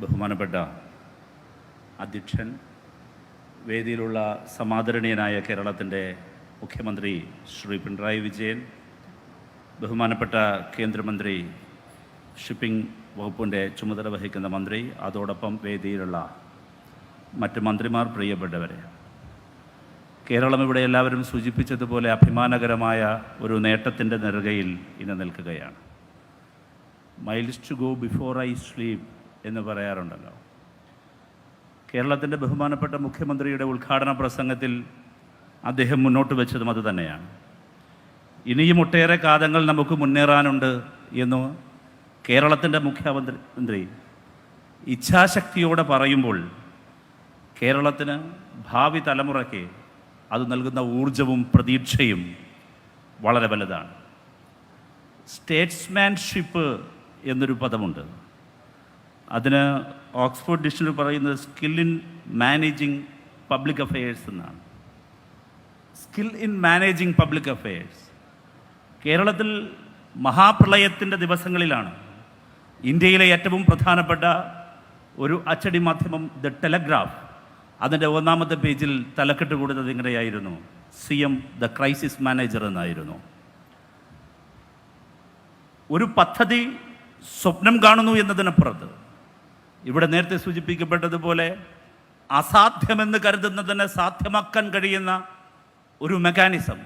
ബഹുമാനപ്പെട്ട അധ്യക്ഷൻ വേദിയിലുള്ള സമാദരണീയനായ കേരളത്തിന്റെ മുഖ്യമന്ത്രി ശ്രീ പിണറായി വിജയൻ ബഹുമാനപ്പെട്ട കേന്ദ്രമന്ത്രി ഷിപ്പിംഗ് വകുപ്പിന്റെ ചുമതല വഹിക്കുന്ന മന്ത്രി അതോടൊപ്പം വേദിയിലുള്ള മറ്റ് മന്ത്രിമാർ പ്രിയപ്പെട്ടവരെ. കേരളം ഇവിടെ എല്ലാവരും സൂചിപ്പിച്ചതുപോലെ അഭിമാനകരമായ ഒരു നേട്ടത്തിന്റെ നെറുകയിൽ ഇന്ന് നിൽക്കുകയാണ്. Miles to go before I sleep എന്ന് പറയാറുണ്ടല്ലോ. കേരളത്തിന്റെ ബഹുമാനപ്പെട്ട മുഖ്യമന്ത്രിയുടെ ഉദ്ഘാടന പ്രസംഗത്തിൽ അദ്ദേഹം മുന്നോട്ട് വെച്ചതും അത് തന്നെയാണ്. ഇനിയും ഒട്ടേറെ കാലങ്ങൾ നമുക്ക് മുന്നേറാനുണ്ട് എന്ന് കേരളത്തിന്റെ മുഖ്യമന്ത്രി മന്ത്രി ഇച്ഛാശക്തിയോടെ പറയുമ്പോൾ കേരളത്തിന് ഭാവി തലമുറയ്ക്ക് അത് നൽകുന്ന ഊർജവും പ്രതീക്ഷയും വളരെ വലുതാണ്. സ്റ്റേറ്റ്സ്മാൻഷിപ്പ് എന്നൊരു പദമുണ്ട്. അതിന് ഓക്സ്ഫോർഡ് ഡിക്ഷണറി പറയുന്നത് skill in managing public affairs എന്നാണ്. Skill in managing public affairs. കേരളത്തിൽ മഹാപ്രളയത്തിന്റെ ദിവസങ്ങളിലാണ് ഇന്ത്യയിലെ ഏറ്റവും പ്രധാനപ്പെട്ട ഒരു അച്ചടി മാധ്യമം ദ ടെലഗ്രാഫ്. അതിന്റെ ഒന്നാമത്തെ പേജിൽ തലക്കെട്ട് കൊടുത്തത് ഇങ്ങനെയായിരുന്നു. C M the crisis manager എന്നായിരുന്നു. ഒരു പദ്ധതി സ്വപ്നം കാണുന്നു എന്നതിനപ്പുറത്ത് ഇവിടെ നേരത്തെ സൂചിപ്പിക്കപ്പെട്ടതുപോലെ അസാധ്യമെന്ന് കരുതുന്നതിനെ സാധ്യമാക്കാൻ കഴിയുന്ന ഒരു മെക്കാനിസം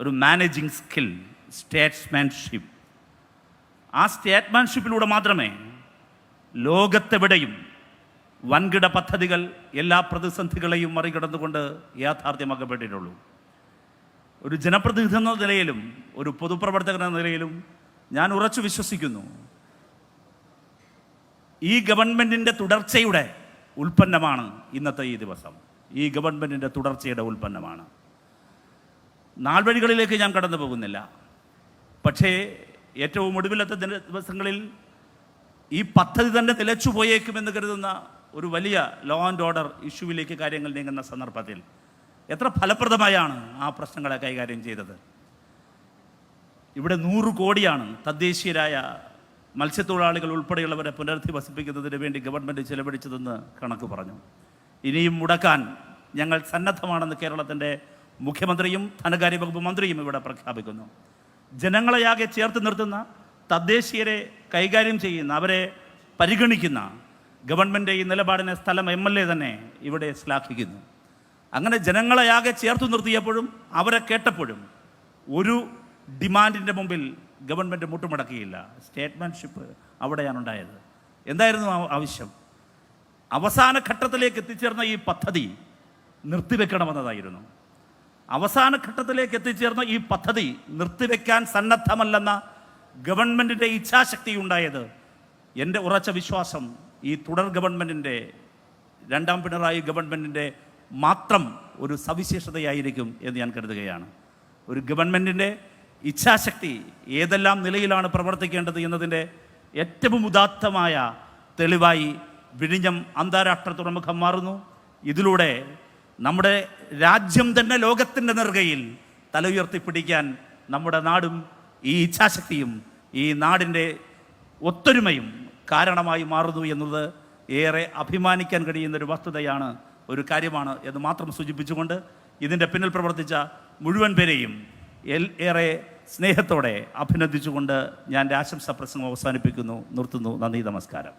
ഒരു മാനേജിങ് സ്കിൽ സ്റ്റേറ്റ്സ്മാൻഷിപ്പ് ആ സ്റ്റേറ്റ്മാൻഷിപ്പിലൂടെ മാത്രമേ ലോകത്തെവിടെയും വൻകിട പദ്ധതികൾ എല്ലാ പ്രതിസന്ധികളെയും മറികടന്നുകൊണ്ട് യാഥാർത്ഥ്യമാക്കപ്പെട്ടിട്ടുള്ളൂ. ഒരു ജനപ്രതിനിധി എന്ന നിലയിലും ഒരു പൊതുപ്രവർത്തകൻ എന്ന നിലയിലും ഞാൻ ഉറച്ചു വിശ്വസിക്കുന്നു. ഈ ഗവൺമെന്റിന്റെ തുടർച്ചയുടെ ഉൽപ്പന്നമാണ് ഇന്നത്തെ ഈ ദിവസം. ഈ ഗവൺമെന്റിന്റെ തുടർച്ചയുടെ ഉൽപ്പന്നമാണ്. നാൾവഴികളിലേക്ക് ഞാൻ കടന്നു പോകുന്നില്ല. പക്ഷേ ഏറ്റവും ഒടുവിലത്തെ ദിവസങ്ങളിൽ ഈ പദ്ധതി തന്നെ നിലച്ചു പോയേക്കുമെന്ന് കരുതുന്ന ഒരു വലിയ ലോ ആൻഡ് ഓർഡർ ഇഷ്യൂവിലേക്ക് കാര്യങ്ങൾ നീങ്ങുന്ന സന്ദർഭത്തിൽ എത്ര ഫലപ്രദമായാണ് ആ പ്രശ്നങ്ങളെ കൈകാര്യം ചെയ്തത്? ഇവിടെ നൂറ് കോടിയാണ് തദ്ദേശീയരായ മത്സ്യത്തൊഴിലാളികൾ ഉൾപ്പെടെയുള്ളവരെ പുനരധിവസിപ്പിക്കുന്നതിന് വേണ്ടി ഗവൺമെന്റ് ചെലവഴിച്ചതെന്ന് കണക്ക് പറഞ്ഞു. ഇനിയും മുടക്കാൻ ഞങ്ങൾ സന്നദ്ധമാണെന്ന് കേരളത്തിന്റെ മുഖ്യമന്ത്രിയും ധനകാര്യ വകുപ്പ് മന്ത്രിയും ഇവിടെ പ്രഖ്യാപിക്കുന്നു. ജനങ്ങളെയാകെ ചേർത്ത് നിർത്തുന്ന തദ്ദേശീയരെ കൈകാര്യം ചെയ്യുന്ന അവരെ പരിഗണിക്കുന്ന ഗവൺമെന്റ് ഈ നിലപാടിനെ സ്ഥലം എം എൽ എ തന്നെ ഇവിടെ ശ്ലാഘിക്കുന്നു. അങ്ങനെ ജനങ്ങളെയാകെ ചേർത്ത് നിർത്തിയപ്പോഴും അവരെ കേട്ടപ്പോഴും ഒരു ഡിമാൻഡിന്റെ മുമ്പിൽ ഗവൺമെന്റ് മുട്ടുമടക്കിയില്ല. സ്റ്റേറ്റ്മെൻഷിപ്പ് അവിടെയാണ് ഉണ്ടായത് എന്തായിരുന്നു ആവശ്യം? അവസാന ഘട്ടത്തിലേക്ക് എത്തിച്ചേർന്ന ഈ പദ്ധതി നിർത്തിവെക്കണമെന്നതായിരുന്നു. അവസാന ഘട്ടത്തിലേക്ക് എത്തിച്ചേർന്ന ഈ പദ്ധതി നിർത്തിവെക്കാൻ സന്നദ്ധമല്ലെന്ന ഗവൺമെന്റിന്റെ ഇച്ഛാശക്തി ഉണ്ടായത് എന്റെ ഉറച്ച വിശ്വാസം ഈ തുടർ ഗവൺമെന്റിന്റെ രണ്ടാം പിണറായി ഗവൺമെന്റിന്റെ മാത്രം ഒരു സവിശേഷതയായിരിക്കും എന്ന് ഞാൻ കരുതുകയാണ്. ഒരു ഗവൺമെന്റിന്റെ ഇച്ഛാശക്തി ഏതെല്ലാം നിലയിലാണ് പ്രവർത്തിക്കേണ്ടത് എന്നതിന്റെ ഏറ്റവും ഉദാത്തമായ തെളിവായി വിഴിഞ്ഞം അന്താരാഷ്ട്ര തുറമുഖം മാറുന്നു. ഇതിലൂടെ നമ്മുടെ രാജ്യം തന്നെ ലോകത്തിന്റെ നെറുകയിൽ തല ഉയർത്തിപ്പിടിക്കാൻ നമ്മുടെ നാടും ഈ ഇച്ഛാശക്തിയും ഈ നാടിന്റെ ഒത്തൊരുമയും കാരണമായി മാറുന്നു എന്നത് ഏറെ അഭിമാനിക്കാൻ കഴിയുന്ന ഒരു വസ്തുതയാണ് ഒരു കാര്യമാണ് എന്ന് മാത്രം സൂചിപ്പിച്ചുകൊണ്ട് ഇതിന്റെ പിന്നിൽ പ്രവർത്തിച്ച മുഴുവൻ പേരെയും ഏറെ സ്നേഹത്തോടെ അഭിനന്ദിച്ചുകൊണ്ട് ഞാൻ രാശംസ പ്രസംഗം അവസാനിപ്പിക്കുന്നു. നിർത്തുന്നു. നന്ദി നമസ്കാരം.